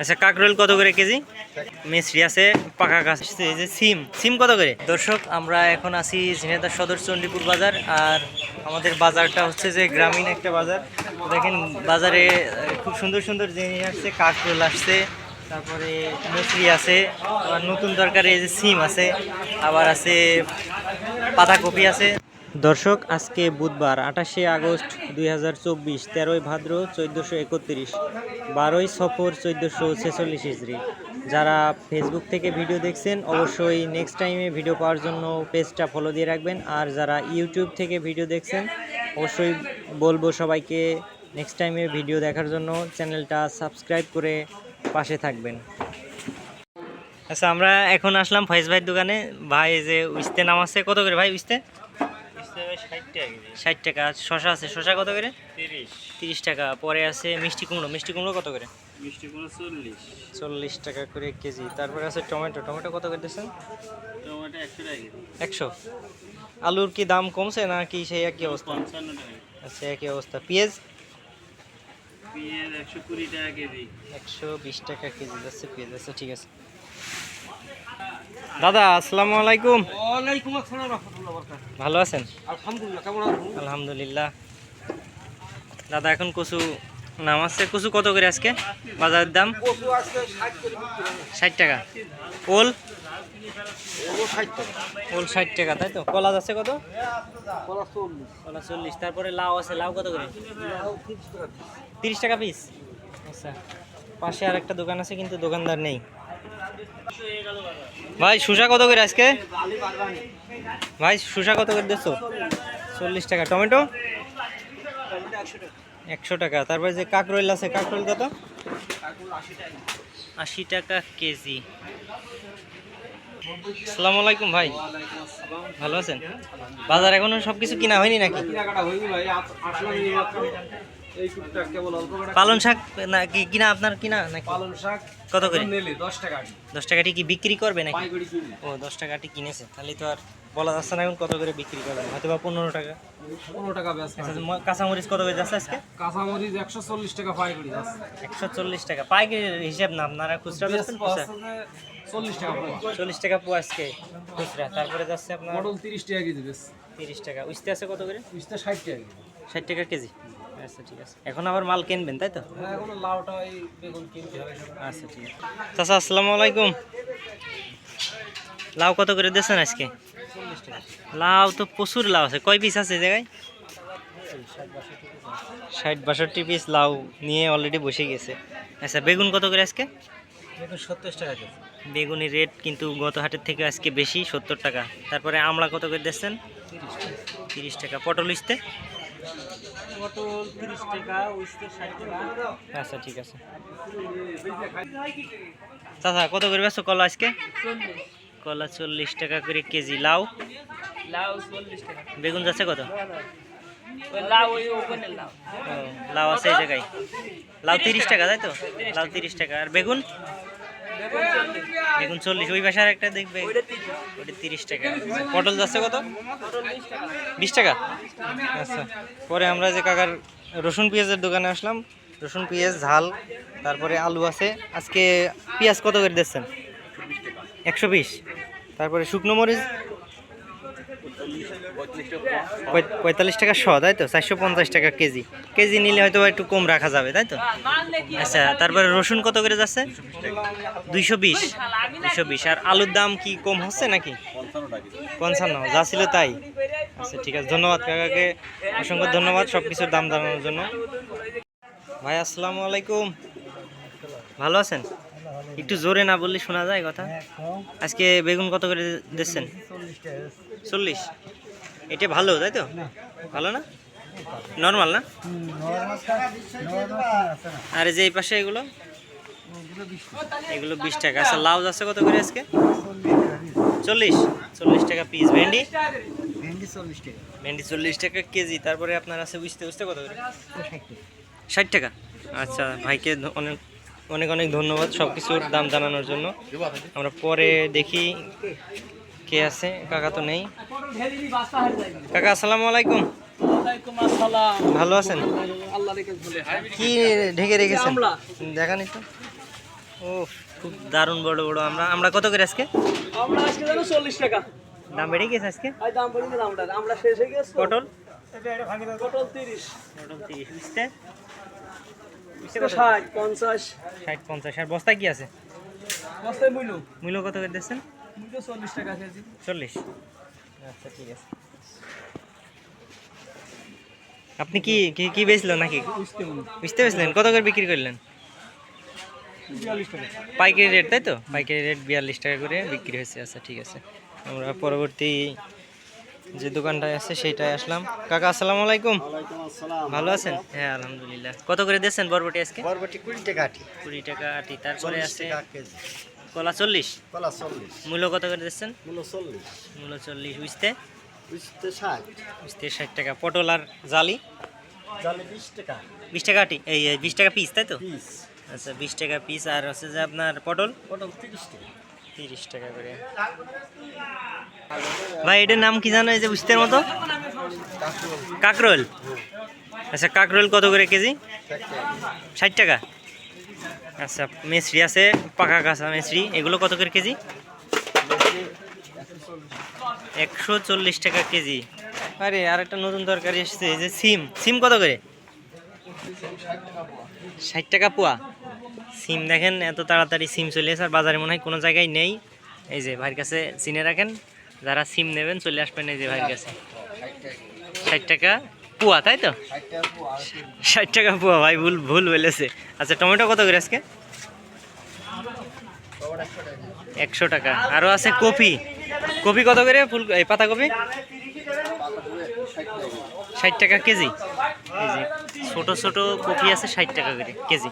আচ্ছা কাকরোল কত করে কেজি? মিষ্টি আছে, পাকা গাছ এই যে সিম। সিম কত করে? দর্শক, আমরা এখন আছি ঝিনাইদহ সদর চণ্ডীপুর বাজার, আর আমাদের বাজারটা হচ্ছে যে গ্রামীণ একটা বাজার। দেখেন, বাজারে খুব সুন্দর সুন্দর জিনিস আসছে, কাকরোল আসছে, তারপরে মিষ্টি আছে, আবার নতুন তরকারি, এই যে সিম আছে, আবার আছে পাতাকপি আছে। দর্শক, আজকে বুধবার আঠাশে আগস্ট দুই হাজার চব্বিশ, তেরোই ভাদ্র চোদ্দোশো একত্রিশ, বারোই সফর চোদ্দোশো ছেচল্লিশ ইসরি যারা ফেসবুক থেকে ভিডিও দেখছেন, অবশ্যই নেক্সট টাইমে ভিডিও পাওয়ার জন্য পেজটা ফলো দিয়ে রাখবেন। আর যারা ইউটিউব থেকে ভিডিও দেখছেন, অবশ্যই বলব সবাইকে নেক্সট টাইমে ভিডিও দেখার জন্য চ্যানেলটা সাবস্ক্রাইব করে পাশে থাকবেন। আচ্ছা আমরা এখন আসলাম ফয়েজ ভাইয়ের দোকানে। ভাই যে উইস্তে নাম কত করে ভাই উইস্তে ষাট টাকা শশা আছে শশা কত করে? তিরিশ। টাকা। পরে আছে মিষ্টি কুমড়ো। মিষ্টি কুমড়ো কত করে? মিষ্টি কুমড়ো চল্লিশ। চল্লিশ টাকা করে কেজি। তারপরে আছে টমেটো। টমেটো কত করে দিচ্ছেন টমেটো একশো টাকা একশো? আলুর কি দাম কমছে না কি সেই একই অবস্থা? আচ্ছা একই অবস্থা। পেঁয়াজ? পেঁয়াজ একশো কুড়ি টাকা কেজি। একশো বিশ টাকা কেজি যাচ্ছে পেঁয়াজ। আচ্ছা ঠিক আছে। দাদা আসসালামু আলাইকুম। ওয়ালাইকুম আসসালাম রহমতুল্লাহ ভালো আছেন? আলহামদুলিল্লাহ কেমন আছেন? আলহামদুলিল্লাহ। দাদা এখন কচু নাম আছে কচু কত করে আজকে? বাজারের দাম? ষাট টাকা। ওল? ওল ষাট টাকা। তাই তো? কলা আছে কত? কলা চল্লিশ। তারপরে লাউ আছে। লাউ কত করে? তিরিশ টাকা পিস। আচ্ছা। পাশে আর একটা দোকান আছে কিন্তু দোকানদার নেই। ভাই শুষা কত করে আজকে? ভাই শুষা কত করে দিচ্ছ চল্লিশ টাকা। টমেটো? একশো টাকা। তারপরে যে কাকরোল আছে, কাকরোল কত? আশি টাকা কেজি। আসসালামু আলাইকুম ভাই। ভালো আছেন? বাজার এখনও সবকিছু কিনা হয়নি নাকি? এই টুকটাক কেবল অল্প পালন শাক না কি কিনা আপনার কিনা নাকি? পালং শাক কত করে? নিলে দশ টাকা দশ টাকাটি কি বিক্রি করবে নাকি? ও দশ টাকাটি কিনেছে। তাহলে তো আর বলা যাচ্ছে না এখন কত করে বিক্রি করবে হয়তো বা পনেরো টাকা। পনেরো টাকা বেচা আচ্ছা কাঁচামরিচ কত করে যাচ্ছে আজকে? কাঁচামরিচ একশো চল্লিশ টাকা পাইকারি আছে একশো চল্লিশ টাকা। পাইকারি হিসাব না আপনারা খুচরা বেচছেন চল্লিশ টাকা চল্লিশ টাকা পো আজকে খুচরা। তারপরে যাচ্ছে আপনার পটল তিরিশ টাকা কেজি বেশ। তিরিশ টাকা। উস্তে আছে কত করে? পিসটা ষাট টাকা ষাট টাকা কেজি। আচ্ছা ঠিক আছে। এখন আবার মাল কিনবেন তাই তো? হ্যাঁ এখন লাউটা এই বেগুন কিনতে হবে আচ্ছা ঠিক আছে। চাচা আসসালামু আলাইকুম। লাউ কত করে দিয়েছেন আজকে? লাউ তো প্রচুর লাউ আছে। কয় পিস আছে জায়গায়? ষাট বাষট্টি পিস লাউ নিয়ে অলরেডি বসে গেছে। আচ্ছা বেগুন কত করে আজকে? বেগুন সত্তর টাকা বেগুনের রেট কিন্তু গত হাটের থেকে আজকে বেশি সত্তর টাকা। তারপরে আমলা কত করে দিচ্ছেন তিরিশ টাকা। তিরিশ টাকা। পটল ইস্তে? পটল তিরিশ টাকা উস্তে ষাট টাকা। আচ্ছা ঠিক আছে। চাচা কত করে বেছো কলা আজকে? কলা চল্লিশ টাকা করে কেজি লাউ? লাউ চল্লিশ টাকা। বেগুন যাচ্ছে কত? লাউ আছে এই জায়গায়। লাউ তিরিশ টাকা তাই তো? লাউ তিরিশ টাকা। আর বেগুন? বেগুন চল্লিশ। ওই বাসার একটা দেখবে। ওটা তিরিশ টাকা। পটল যাচ্ছে কত? বিশ টাকা? আচ্ছা। পরে আমরা যে কাকার রসুন পেঁয়াজের দোকানে আসলাম। রসুন পেঁয়াজ, ঝাল, তারপরে আলু আছে। আজকে পেঁয়াজ কত করে দিচ্ছেন? একশো বিশ। তারপরে শুকনো মরিচ পঁয়তাল্লিশ টাকা শ, তাই তো? চারশো পঞ্চাশ টাকা কেজি। কেজি নিলে হয়তো একটু কম রাখা যাবে, তাই তো? আচ্ছা তারপরে রসুন কত করে যাচ্ছে? দুইশো বিশ। দুইশো বিশ। আর আলুর দাম কি কম হচ্ছে নাকি? পঞ্চান্ন, যা ছিল তাই। আচ্ছা ঠিক আছে, ধন্যবাদ কাকাকে। অসংখ্য ধন্যবাদ সব কিছুর দাম জানানোর জন্য। ভাই, আসসালামু আলাইকুম। ভালো আছেন? একটু জোরে না বললে শোনা যায় কথা? আজকে বেগুন কত করে দিচ্ছেন? চল্লিশ। এটা ভালো তাই তো? ভালো না? নর্মাল না? আর যে এই পাশে এগুলো? এগুলো বিশ টাকা। আচ্ছা লাউ আছে কত করে আজকে? চল্লিশ। চল্লিশ টাকা পিস ভেন্ডি? ভেন্ডি চল্লিশ টাকা কেজি। তারপরে আপনার আছে বুঝতে বুঝতে কত করে? ষাট টাকা। আচ্ছা ভাইকে অনেক অনেক অনেক ধন্যবাদ সব কিছুর দাম জানানোর জন্য। আমরা পরে দেখি কে আছে? কাকা তো নেই। কাকা আসসালামু আলাইকুম। ভালো আছেন? বলে কি ঢেকে রেখেছেন। দেখানি তো ও খুব দারুণ বড় বড় আমরা আমরা কত করে আজকে? আমরা আজকে জানো চল্লিশ টাকা। দাম বেড়ে গেছে আজকে? দাম বলি না আমরা আমরা শেষ হয়ে গেছে। পটল? পটল তিরিশ। পটল তিরিশ। বুঝতে ষাট পঞ্চাশ। ষাট পঞ্চাশ। আর বস্তা কি আছে? বস্তায় মূল্য মূল্য কত করে দিচ্ছেন? চল্লিশ টাকা কেজি। চল্লিশ। আচ্ছা ঠিক আছে। আপনি কি কি কি বেচলো নাকি? বুঝতে পেরেছিলেন কত করে বিক্রি করলেন? পাইকারি রেট তাই তো? পাইকারি রেট বিয়াল্লিশ টাকা করে বিক্রি হয়েছে। আচ্ছা ঠিক আছে। আমরা পরবর্তী যে দোকানটায় আছে সেইটায় আসলাম। কাকা আসসালামু আলাইকুম। ভালো আছেন? হ্যাঁ আলহামদুলিল্লাহ। কত করে দিয়েছেন বরবটি আজকে? বরবটি কুড়ি টাকা আটি। কুড়ি টাকা আটি। তারপরে আছে কলা চল্লিশ। কলা চল্লিশ। মূল্য কত করে দিচ্ছেন? মূল্য চল্লিশ। মূল্য চল্লিশ। বুঝতে বুঝতে ষাট। বুঝতে ষাট টাকা। পটল আর জালি? জালে বিশ টাকা। বিশ টাকা আটি? এই বিশ টাকা পিস তাই তো? আচ্ছা বিশ টাকা পিস আর হচ্ছে যে আপনার পটল? পটল তিরিশ টাকা। তিরিশ টাকা করে। ভাই এটার নাম কি জানো এই যে বুঝতে মতো? কাকরোল। আচ্ছা কাকরোল কত করে কেজি। ষাট টাকা। আচ্ছা মেসরি আছে, পাকা কাঁচা মেসরি এগুলো কত করে কেজি? একশো চল্লিশ টাকা কেজি। আরে আর একটা নতুন তরকারি এসেছে যে সিম। সিম কত করে? ষাট টাকা পোয়া। সিম দেখেন, এত তাড়াতাড়ি সিম চলে এসে আর বাজারে মনে হয় কোনো জায়গায় নেই। এই যে ভাইয়ের কাছে চিনে রাখেন, যারা সিম নেবেন চলে আসবেন এই যে ভাইয়ের কাছে। ষাট টাকা। পোয়া, তাই তো? ষাট টাকা পুয়া, ভাই, ভুল ভুল বলেছে। আচ্ছা টমেটো কত করে আজকে? একশো টাকা। আরও আছে কপি। কপি কত করে? ফুল এই পাতাকপি ষাট টাকা কেজি। ছোট ছোট কপি আছে ষাট টাকা করে কেজি।